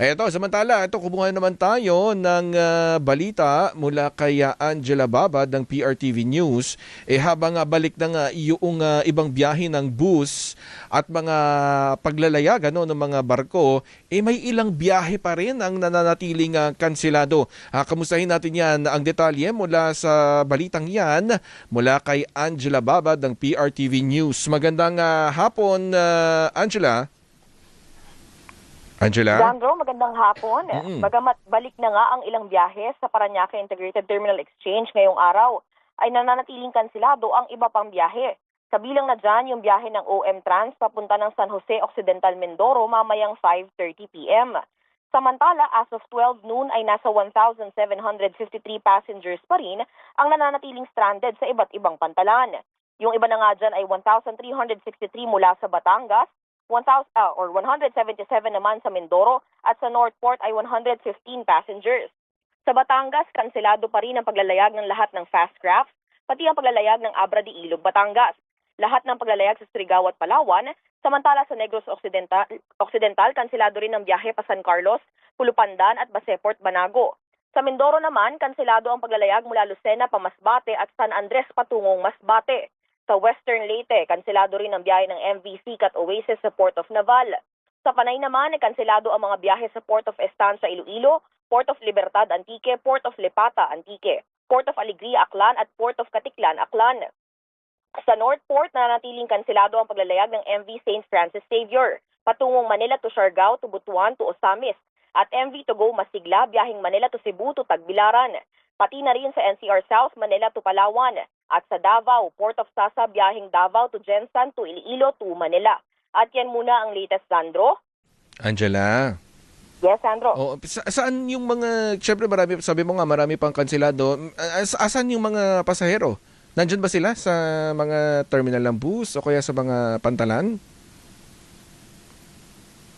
Eto, samantala, ito kumuha naman tayo ng ah, balita mula kay Angela Babad ng PRTV News. Eh habang ah, balik na nga yung ah, ibang biyahe ng bus at mga paglalayag ano, ng mga barko, eh may ilang biyahe pa rin ang nananatiling ah, kansilado. Ah, kamustahin natin yan ang detalye mula sa balitang yan mula kay Angela Babad ng PRTV News. Magandang ah, hapon, ah, Angela. Angela? Sandro, magandang hapon. Mm-mm. Bagamat balik na nga ang ilang biyahe sa Paranaque Integrated Terminal Exchange ngayong araw, ay nananatiling kansilado ang iba pang biyahe. Kabilang na dyan yung biyahe ng OM Trans papunta ng San Jose Occidental Mindoro mamayang 5.30pm. Samantala, as of 12 noon ay nasa 1,753 passengers pa rin ang nananatiling stranded sa iba't ibang pantalan. Yung iba na nga dyan ay 1,363 mula sa Batangas, 1,000 ah, or 177 naman sa Mindoro at sa Northport ay 115 passengers. Sa Batangas, kanselado pa rin ang paglalayag ng lahat ng fast crafts, pati ang paglalayag ng Abra de Ilog, Batangas. Lahat ng paglalayag sa Surigao at Palawan, samantala sa Negros Occidental, Occidental kanselado rin ang biyahe pa San Carlos, Pulupandan at Baseport, Banago. Sa Mindoro naman, kanselado ang paglalayag mula Lucena pa Masbate at San Andres patungong Masbate. Sa Western Leyte, kanselado rin ang biyahe ng MVC at Oasis sa Port of Naval. Sa Panay naman, kanselado ang mga biyahe sa Port of Estancia, Iloilo, Port of Libertad, Antique, Port of Lepata, Antique, Port of Alegria, Aklan at Port of Katiklan, Aklan. Sa Northport, nananatiling kanselado ang paglalayag ng MV St. Francis Xavier, patungong Manila to Siargao to Butuan to Osamis, at MV to go Masigla, biyaheng Manila to Cebu to Tagbilaran. Pati na rin sa NCR South, Manila to Palawan, at sa Davao, Port of Sasa, biyaheng Davao to Jensan to Iloilo to Manila. At yan muna ang latest, Sandro. Angela. Yes, Sandro. Oh, sa- saan yung mga, syempre marami, sabi mo nga marami pang kansilado. As, asan yung mga pasahero? Nandyan ba sila sa mga terminal ng bus o kaya sa mga pantalan?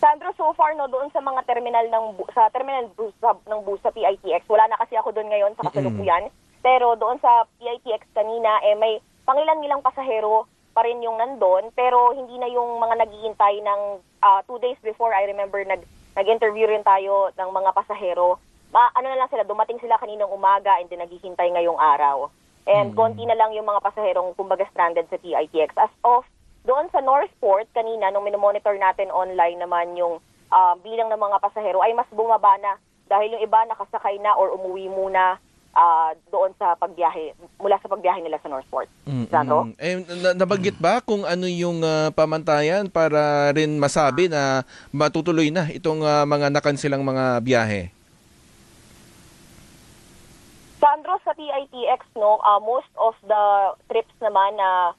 Sandro, so far no doon sa mga terminal ng sa terminal bus sa, ng bus sa PITX, wala na kasi ako doon ngayon sa kasalukuyan. Pero doon sa PITX kanina eh may pangilan-ilang pasahero pa rin yung nandun, pero hindi na yung mga naghihintay ng ah, two days before I remember nag nag-interview rin tayo ng mga pasahero. Ma, ano na lang sila, dumating sila kaninang umaga and then naghihintay ngayong araw. And konti na lang yung mga pasaherong kumbaga stranded sa PITX. As of doon sa Northport, kanina, nung minomonitor natin online naman yung ah, bilang ng mga pasahero, ay mas bumaba na dahil yung iba nakasakay na or umuwi muna ah, doon sa pagbiyahe, mula sa pagbiyahe nila sa Northport. Sandro? Mm, Eh, na- nabanggit ba kung ano yung ah, pamantayan para rin masabi na matutuloy na itong ah, mga nakansilang mga biyahe? Sandro, sa PITX, no, ah, most of the trips naman na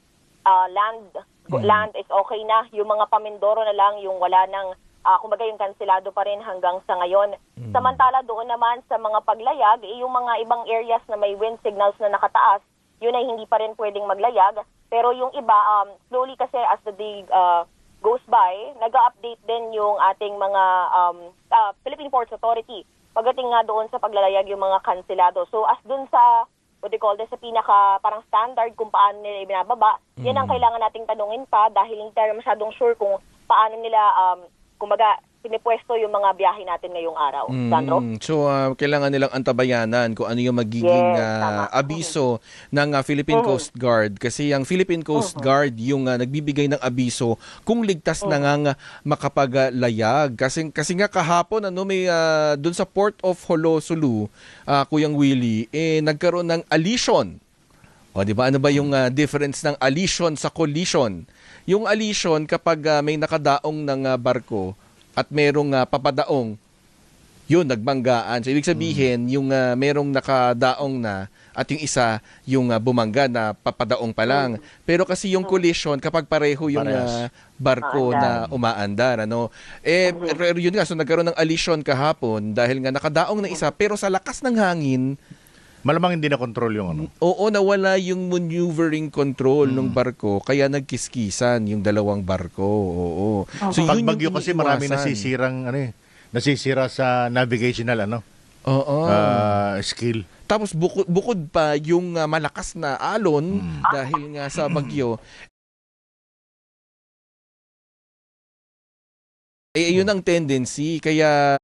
ah, land land is okay na. Yung mga pamindoro na lang, yung wala nang, ah, kumbaga yung kansilado pa rin hanggang sa ngayon. Samantala doon naman sa mga paglayag, eh, yung mga ibang areas na may wind signals na nakataas, yun ay hindi pa rin pwedeng maglayag. Pero yung iba, um, slowly kasi as the day ah, goes by, nag-update din yung ating mga um, ah, Philippine Ports Authority pagdating nga doon sa paglalayag yung mga kansilado. So as dun sa what you call this, sa pinaka parang standard kung paano nila ibinababa, yan ang kailangan nating tanungin pa dahil hindi tayo masyadong sure kung paano nila um, kumbaga pinipwesto yung mga biyahe natin ngayong araw. Sandro? Mm, so ah, kailangan nilang antabayanan kung ano yung magiging Yes, tama. abiso ng ah, Philippine Mhm. Coast Guard kasi ang Philippine Coast Guard yung ah, nagbibigay ng abiso kung ligtas na nga nga makapaglayag kasi kasi nga kahapon ano may ah, doon sa Port of Holosulu ah, Kuyang Willie eh nagkaroon ng alision o di ba ano ba yung ah, difference ng alision sa collision? Yung alision kapag ah, may nakadaong ng ah, barko at merong ah, papadaong yun nagbanggaan. So ibig sabihin yung ah, merong nakadaong na at yung isa yung ah, bumangga na papadaong pa lang. Pero kasi yung collision kapag pareho yung Parehas. barko na umaandar ano. Eh pero yun nga so nagkaroon ng alision kahapon dahil nga nakadaong na isa pero sa lakas ng hangin Malamang hindi na control yung ano. Oo, nawala yung maneuvering control ng barko, kaya nagkiskisan yung dalawang barko. Oo. So, Pag yun yung bagyo kasi marami nasisirang ano eh, nasisira sa navigational ano, Oo. ah, skill. Tapos bukod, bukod pa yung ah, malakas na alon dahil nga sa bagyo, eh yun ang tendency. Kaya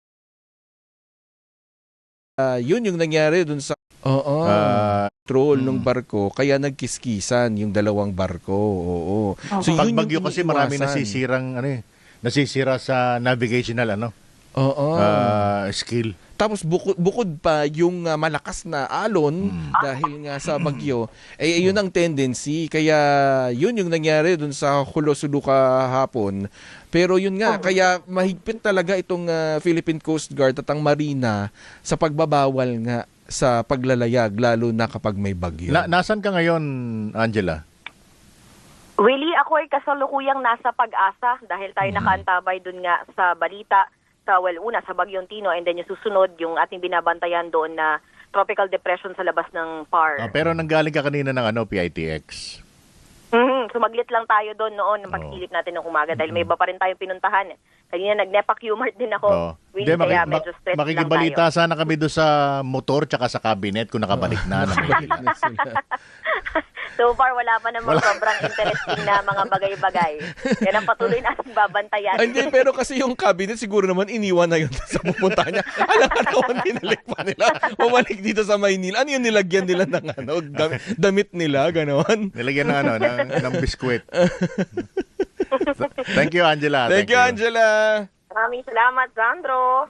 Ah, yun yung nangyari dun sa Oo. Ah, troll mm. ng barko kaya nagkiskisan yung dalawang barko. Oo. So pag bagyo kasi marami nasisirang ano eh, nasisira sa navigational ano, Oo. ah, skill. Tapos bukod, bukod pa yung ah, malakas na alon Mm. dahil nga sa bagyo, eh yun ang tendency. Kaya yun yung nangyari dun sa Hulosulu kahapon. Pero yun nga, kaya mahigpit talaga itong ah, Philippine Coast Guard at ang Marina sa pagbabawal nga sa paglalayag lalo na kapag may bagyo. Na, nasan ka ngayon, Angela? Willie, ako ay kasalukuyang nasa pag-asa dahil tayo nakaantabay dun nga sa balita sa well una sa Bagyong Tino and then yung susunod yung ating binabantayan doon na tropical depression sa labas ng PAR. Ah, pero nanggaling ka kanina ng ano, PITX. Mhm, Sumaglit lang tayo doon noon ng pagsilip natin ng umaga dahil may iba pa rin tayong pinuntahan. Kanina nag-nepak humor din ako. Oo. Willie, Hindi, kaya medyo ma- stress lang makikibalita tayo. sana kami doon sa motor tsaka sa cabinet kung nakabalik na. na Maynila. So far, wala pa namang sobrang interesting na mga bagay-bagay. Yan ang patuloy natin babantayan. Hindi, pero kasi yung cabinet siguro naman iniwan na yun sa pupunta niya. Alam ka naman, dinalik pa nila. Bumalik dito sa Maynila. Ano yung nilagyan nila ng ano, dam- damit nila, gano'n? Nilagyan ng ano, ng, ng biskwit. Thank you, Angela. Thank you, Angela. Maraming salamat, Sandro.